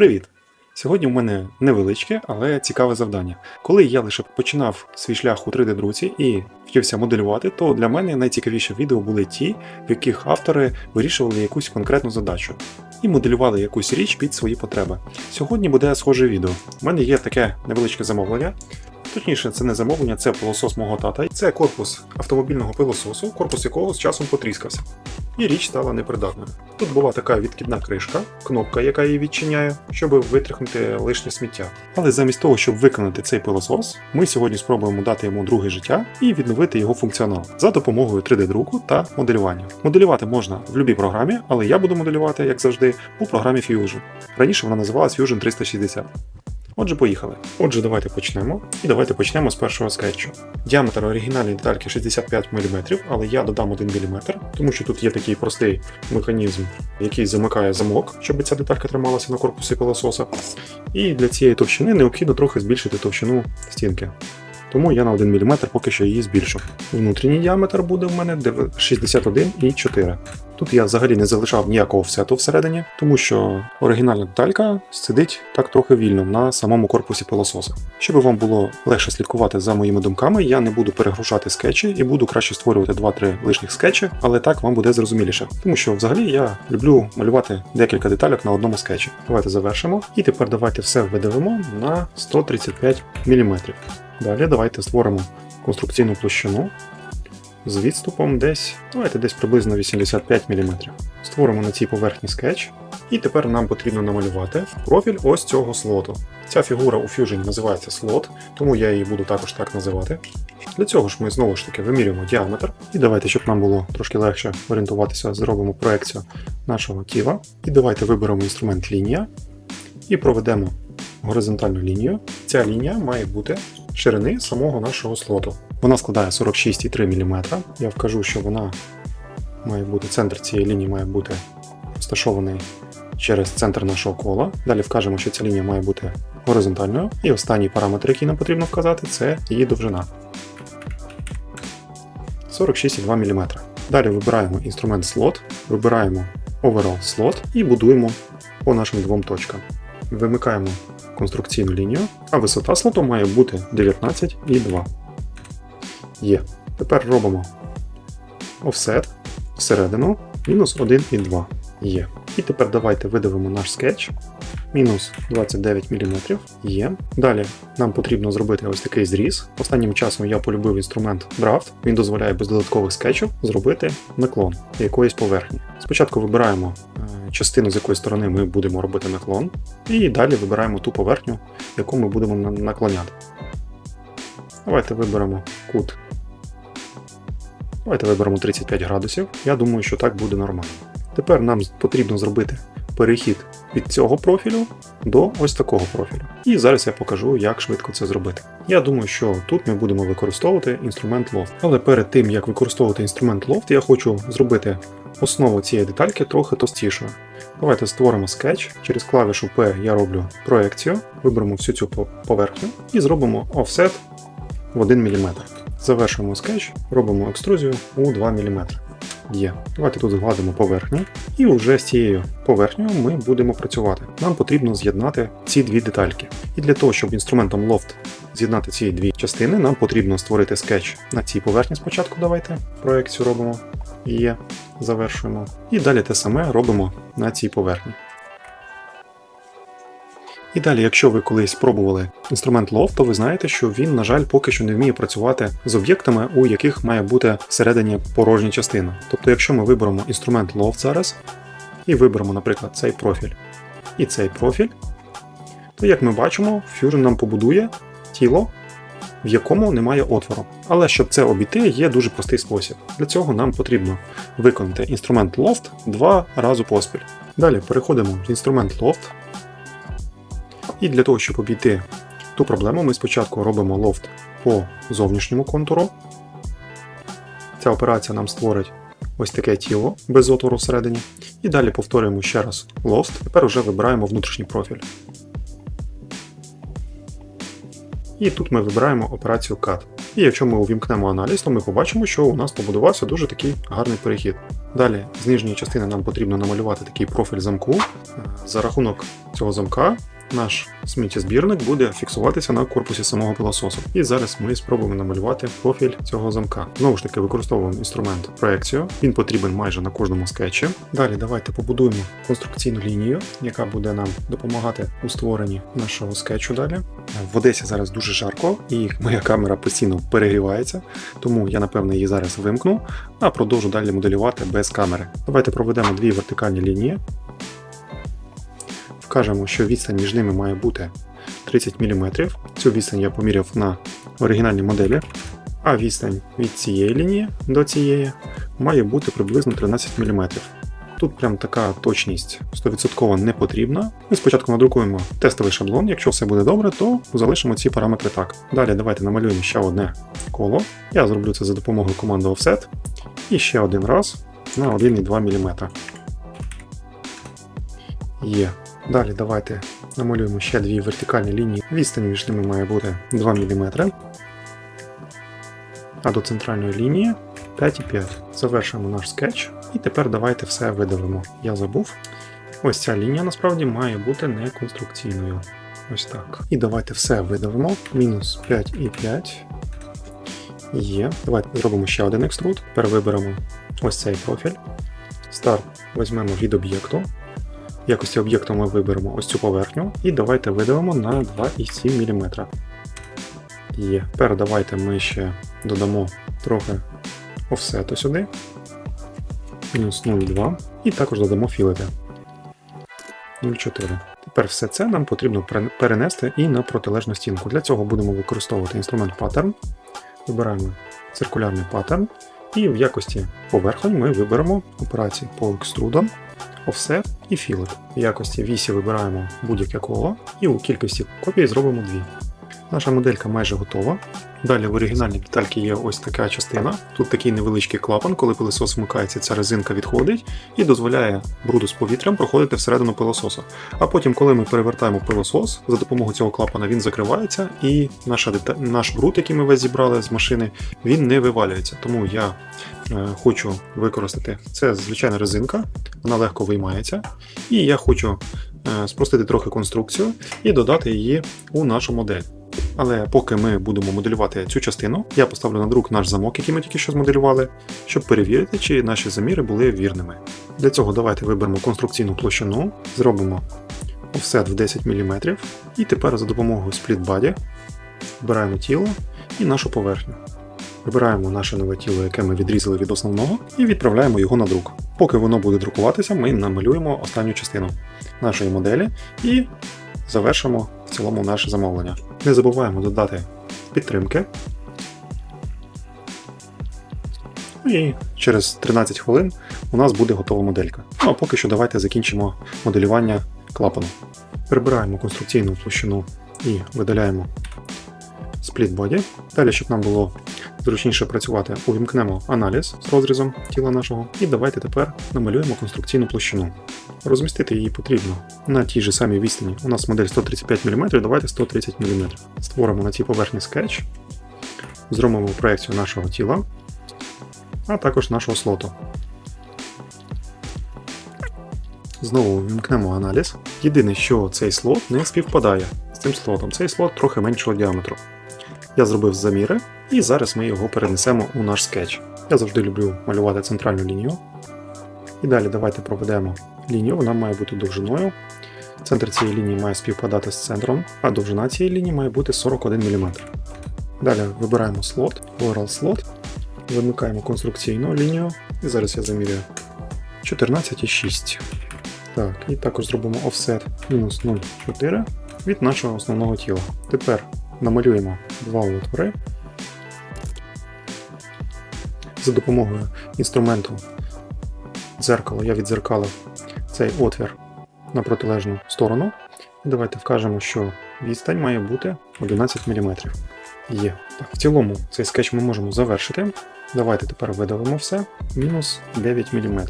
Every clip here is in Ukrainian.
Привіт! Сьогодні у мене невеличке, але цікаве завдання. Коли я лише починав свій шлях у 3D друці і вчився моделювати, то для мене найцікавіші відео були ті, в яких автори вирішували якусь конкретну задачу і моделювали якусь річ під свої потреби. Сьогодні буде схоже відео. У мене є таке невеличке замовлення. Точніше, це не замовлення, це пилосос мого тата. Це корпус автомобільного пилососу, корпус якого з часом потріскався. І річ стала непридатною. Тут була така відкидна кришка, кнопка, яка її відчиняє, щоб витряхнути лишнє сміття. Але замість того, щоб виконати цей пилосос, ми сьогодні спробуємо дати йому друге життя і відновити його функціонал за допомогою 3D-друку та моделювання. Моделювати можна в будь-якій програмі, але я буду моделювати, як завжди, у програмі Fusion. Раніше вона називалась Fusion 360. Отже, поїхали. Отже, давайте почнемо. І давайте почнемо з першого скетчу. Діаметр оригінальної детальки 65 мм, але я додам 1 мм, тому що тут є такий простий механізм, який замикає замок, щоб ця деталька трималася на корпусі пилососа. І для цієї товщини необхідно трохи збільшити товщину стінки. Тому я на 1 мм поки що її збільшу. Внутрішній діаметр буде в мене 61,4. Тут я взагалі не залишав ніякого офсету всередині, тому що оригінальна деталька сидить так трохи вільно на самому корпусі пилососа. Щоб вам було легше слідкувати за моїми думками, я не буду перегрушати скетчі і буду краще створювати 2-3 лишніх скетчі, але так вам буде зрозуміліше. Тому що взагалі я люблю малювати декілька деталек на одному скетчі. Давайте завершимо. І тепер давайте все видавимо на 135 мм. Далі давайте створимо конструкційну площину з відступом десь, давайте десь приблизно 85 мм. Створимо на цій поверхні скетч. І тепер нам потрібно намалювати профіль ось цього слоту. Ця фігура у Fusion називається слот, тому я її буду також так називати. Для цього ж ми знову ж таки вимірюємо діаметр. І давайте, щоб нам було трошки легше орієнтуватися, зробимо проекцію нашого тіла. І давайте виберемо інструмент лінія і проведемо горизонтальну лінію. Ця лінія має бути ширини самого нашого слоту. Вона складає 46,3 мм. Я вкажу, що вона має бути, центр цієї лінії має бути розташований через центр нашого кола. Далі вкажемо, що ця лінія має бути горизонтальною. І останній параметр, який нам потрібно вказати, це її довжина. 46,2 мм. Далі вибираємо інструмент слот, вибираємо Overall слот і будуємо по нашим двом точкам. Вимикаємо конструкційну лінію, а висота слоту має бути 19,2. Є. Тепер робимо офсет всередину мінус 1,2. Є. І тепер давайте видавимо наш скетч. Мінус 29 мм є. Далі нам потрібно зробити ось такий зріз. Останнім часом я полюбив інструмент Draft. Він дозволяє без додаткових скетчів зробити наклон якоїсь поверхні. Спочатку вибираємо е, частину, з якої сторони ми будемо робити наклон, і далі вибираємо ту поверхню, яку ми будемо наклоняти. Давайте виберемо кут. Давайте виберемо 35 градусів. Я думаю, що так буде нормально. Тепер нам потрібно зробити перехід від цього профілю до ось такого профілю. І зараз я покажу, як швидко це зробити. Я думаю, що тут ми будемо використовувати інструмент Loft. Але перед тим, як використовувати інструмент Loft, я хочу зробити основу цієї детальки трохи товстішою. Давайте створимо скетч. Через клавішу P я роблю проекцію, виберемо всю цю поверхню і зробимо offset в 1 мм. Завершуємо скетч, робимо екструзію у 2 мм. Є. Давайте тут згладимо поверхню, і вже з цією поверхнею ми будемо працювати. Нам потрібно з'єднати ці дві детальки. І для того, щоб інструментом Loft з'єднати ці дві частини, нам потрібно створити скетч на цій поверхні спочатку. Давайте проекцію робимо. Є, завершуємо. І далі те саме робимо на цій поверхні. І далі, якщо ви колись пробували інструмент Loft, то ви знаєте, що він, на жаль, поки що не вміє працювати з об'єктами, у яких має бути всередині порожня частина. Тобто, якщо ми виберемо інструмент Loft зараз і виберемо, наприклад, цей профіль і цей профіль, то як ми бачимо, Fusion нам побудує тіло, в якому немає отвору. Але щоб це обійти, є дуже простий спосіб. Для цього нам потрібно виконати інструмент Loft два рази поспіль. Далі переходимо в інструмент Loft. І для того, щоб обійти ту проблему, ми спочатку робимо лофт по зовнішньому контуру. Ця операція нам створить ось таке тіло без отвору всередині. І далі повторюємо ще раз лофт. Тепер вже вибираємо внутрішній профіль. І тут ми вибираємо операцію Cut. І якщо ми увімкнемо аналіз, то ми побачимо, що у нас побудувався дуже такий гарний перехід. Далі з нижньої частини нам потрібно намалювати такий профіль замку. За рахунок цього замка наш сміттєзбірник буде фіксуватися на корпусі самого пилососу. І зараз ми спробуємо намалювати профіль цього замка. Знову ж таки, використовуємо інструмент проекцію. Він потрібен майже на кожному скетчі. Далі давайте побудуємо конструкційну лінію, яка буде нам допомагати у створенні нашого скетчу далі. В Одесі зараз дуже жарко, і моя камера постійно перегрівається, тому я напевно її зараз вимкну, а продовжу далі моделювати без камери. Давайте проведемо дві вертикальні лінії. Вкажемо, що відстань між ними має бути 30 мм. Цю відстань я поміряв на оригінальній моделі. А відстань від цієї лінії до цієї має бути приблизно 13 мм. Тут прям така точність 100% не потрібна. Ми спочатку надрукуємо тестовий шаблон, якщо все буде добре, то залишимо ці параметри так. Далі давайте намалюємо ще одне коло. Я зроблю це за допомогою команди Offset. І ще один раз на 1,2 мм. Є. Далі давайте намалюємо ще дві вертикальні лінії. Відстань між ними має бути 2 мм. А до центральної лінії 5,5. Завершуємо наш скетч. І тепер давайте все видавимо. Я забув. Ось ця лінія насправді має бути не конструкційною. Ось так. І давайте все видавимо. Мінус 5,5. Є. Давайте зробимо ще один екструд. Тепер виберемо ось цей профіль. Старт візьмемо від об'єкту. Якості об'єкту ми виберемо ось цю поверхню і давайте видавимо на 2,7 мм. Є. Тепер давайте ми ще додамо трохи офсету сюди. Мінус 0,2. І також додамо філети. 0,4. Тепер все це нам потрібно перенести і на протилежну стінку. Для цього будемо використовувати інструмент Pattern. Вибираємо циркулярний паттерн. І в якості поверхонь ми виберемо операції по екструдам, Offset і філер. В якості вісі вибираємо будь-яке коло і у кількості копій зробимо дві. Наша моделька майже готова. Далі в оригінальній детальці є ось така частина. Тут такий невеличкий клапан, коли пилосос вмикається, ця резинка відходить і дозволяє бруду з повітрям проходити всередину пилососа. А потім, коли ми перевертаємо пилосос, за допомогою цього клапана він закривається, і наша дета... наш бруд, який ми весь зібрали з машини, він не вивалюється. Тому я е, хочу використати це звичайна резинка, вона легко виймається. І я хочу е, спростити трохи конструкцію і додати її у нашу модель. Але поки ми будемо моделювати цю частину, я поставлю на друк наш замок, який ми тільки що змоделювали, щоб перевірити, чи наші заміри були вірними. Для цього давайте виберемо конструкційну площину, зробимо офсет в 10 мм, і тепер за допомогою Body вибираємо тіло і нашу поверхню. Вибираємо наше нове тіло, яке ми відрізали від основного, і відправляємо його на друк. Поки воно буде друкуватися, ми намалюємо останню частину нашої моделі і завершимо в цілому наше замовлення. Не забуваємо додати підтримки. І через 13 хвилин у нас буде готова моделька. Ну а поки що давайте закінчимо моделювання клапану. Прибираємо конструкційну площину і видаляємо спліт боді. Далі, щоб нам було зручніше працювати, увімкнемо аналіз з розрізом тіла нашого, і давайте тепер намалюємо конструкційну площину. Розмістити її потрібно на тій же самій відстані. У нас модель 135 мм, давайте 130 мм. Створимо на цій поверхні скетч, зробимо проекцію нашого тіла, а також нашого слоту. Знову вімкнемо аналіз. Єдине, що цей слот не співпадає з цим слотом. Цей слот трохи меншого діаметру. Я зробив заміри, і зараз ми його перенесемо у наш скетч. Я завжди люблю малювати центральну лінію. І далі давайте проведемо лінію, вона має бути довжиною. Центр цієї лінії має співпадати з центром, а довжина цієї лінії має бути 41 мм. Далі вибираємо слот, Lateral слот, вимикаємо конструкційну лінію, і зараз я замірюю 14,6. Так, і також зробимо offset мінус 0,4 від нашого основного тіла. Тепер намалюємо два отвори. За допомогою інструменту дзеркало я відзеркалив цей отвір на протилежну сторону. І давайте вкажемо, що відстань має бути 11 мм. Є. Так, В цілому цей скетч ми можемо завершити. Давайте тепер видавимо все. Мінус 9 мм.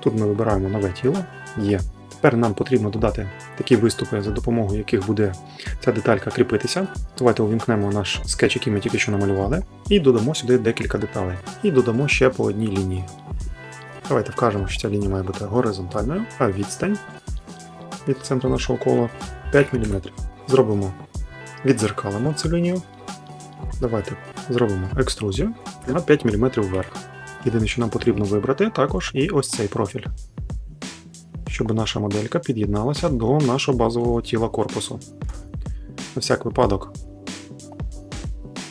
Тут ми вибираємо нове тіло. Є. Тепер нам потрібно додати такі виступи, за допомогою яких буде ця деталька кріпитися. Давайте увімкнемо наш скетч, який ми тільки що намалювали, і додамо сюди декілька деталей. І додамо ще по одній лінії. Давайте вкажемо, що ця лінія має бути горизонтальною, а відстань від центру нашого кола 5 мм. Зробимо відзеркалимо цю лінію. Давайте зробимо екструзію на 5 мм вверх. Єдине, що нам потрібно вибрати також і ось цей профіль, щоб наша моделька під'єдналася до нашого базового тіла корпусу. На всяк випадок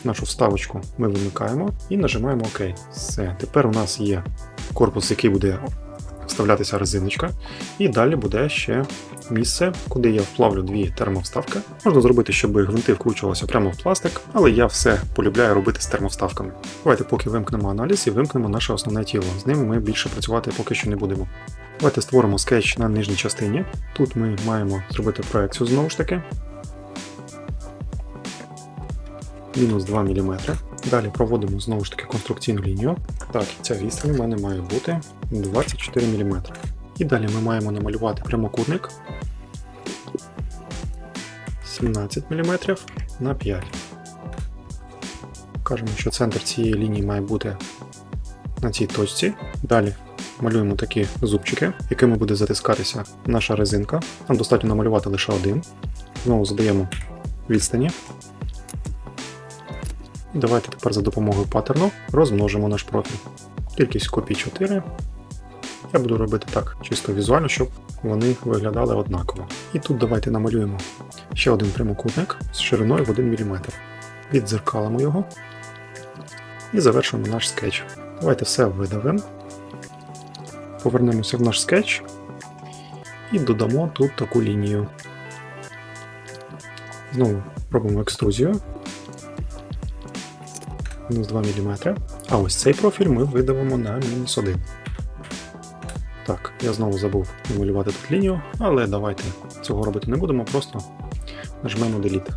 нашу вставочку ми вимикаємо і нажимаємо ОК. Все, тепер у нас є корпус, який буде вставлятися резиночка, і далі буде ще місце, куди я вплавлю дві термовставки. Можна зробити, щоб гвинти вкручувалися прямо в пластик, але я все полюбляю робити з термовставками. Давайте поки вимкнемо аналіз і вимкнемо наше основне тіло. З ним ми більше працювати поки що не будемо. Давайте створимо скетч на нижній частині. Тут ми маємо зробити проекцію знову ж таки. Мінус 2 мм. Далі проводимо знову ж таки конструкційну лінію. Так, ця відстань у мене має бути 24 мм. І далі ми маємо намалювати прямокутник 17 мм на 5. Кажемо, що центр цієї лінії має бути на цій точці. Далі малюємо такі зубчики, якими буде затискатися наша резинка. Нам достатньо намалювати лише один. Знову задаємо відстані. І давайте тепер за допомогою паттерну розмножимо наш профіль. Кількість копій 4. Я буду робити так, чисто візуально, щоб вони виглядали однаково. І тут давайте намалюємо ще один прямокутник з шириною в 1 мм. Віддзеркалимо його і завершимо наш скетч. Давайте все видавимо. Повернемося в наш скетч і додамо тут таку лінію. Знову робимо екструзію. Мінус 2 мм. А ось цей профіль ми видавимо на мінус 1. Так, я знову забув намалювати тут лінію, але давайте цього робити не будемо, просто нажмемо Delete.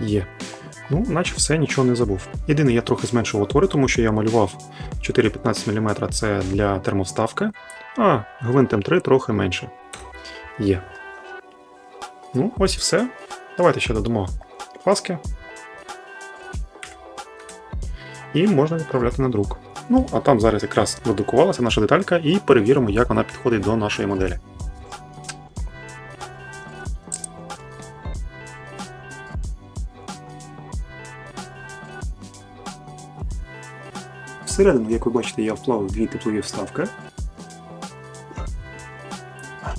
Є. Ну, наче все, нічого не забув. Єдине, я трохи зменшив отвори, тому що я малював 4,15 мм це для термовставки, а гвинт М3 трохи менше. Є. Ну, ось і все. Давайте ще додамо паски. І можна відправляти на друк. Ну, а там зараз якраз додукувалася наша деталька і перевіримо, як вона підходить до нашої моделі. Всередину, як ви бачите, я вплавив дві теплові вставки.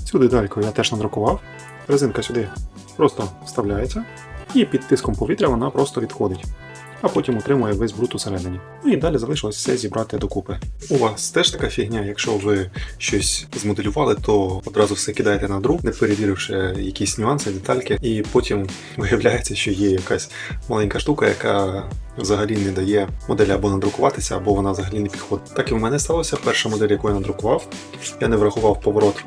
Цю детальку я теж надрукував. Резинка сюди просто вставляється, і під тиском повітря вона просто відходить, а потім отримує весь бруд усередині. Ну і далі залишилось все зібрати докупи. У вас теж така фігня, якщо ви щось змоделювали, то одразу все кидаєте на друк, не перевіривши якісь нюанси, детальки, і потім виявляється, що є якась маленька штука, яка взагалі не дає моделі або надрукуватися, або вона взагалі не підходить. Так і в мене сталося. Перша модель, яку я надрукував, я не врахував поворот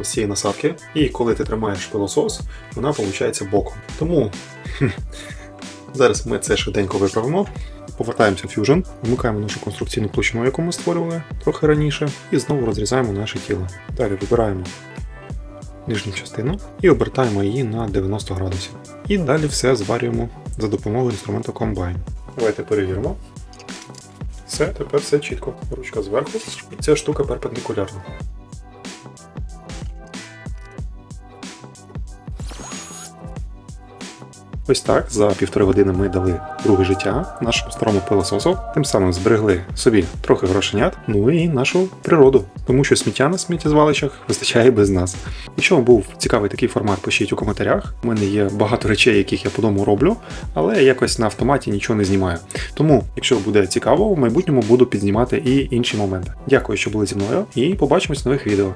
ось цієї насадки, і коли ти тримаєш пилосос, вона виходить боком. Тому зараз ми це швиденько виправимо. Повертаємося в Fusion, вмикаємо нашу конструкційну площину, яку ми створювали трохи раніше, і знову розрізаємо наше тіло. Далі вибираємо нижню частину і обертаємо її на 90 градусів. І далі все зварюємо за допомогою інструменту Combine. Давайте перевіримо. Все, тепер все чітко. Ручка зверху, ця штука перпендикулярна. Ось так, за півтори години ми дали друге життя нашому старому пилососу, тим самим зберегли собі трохи грошенят, ну і нашу природу, тому що сміття на сміттєзвалищах вистачає без нас. Якщо вам був цікавий такий формат, пишіть у коментарях. У мене є багато речей, яких я по дому роблю, але якось на автоматі нічого не знімаю. Тому, якщо буде цікаво, в майбутньому буду підзнімати і інші моменти. Дякую, що були зі мною, і побачимось в нових відео.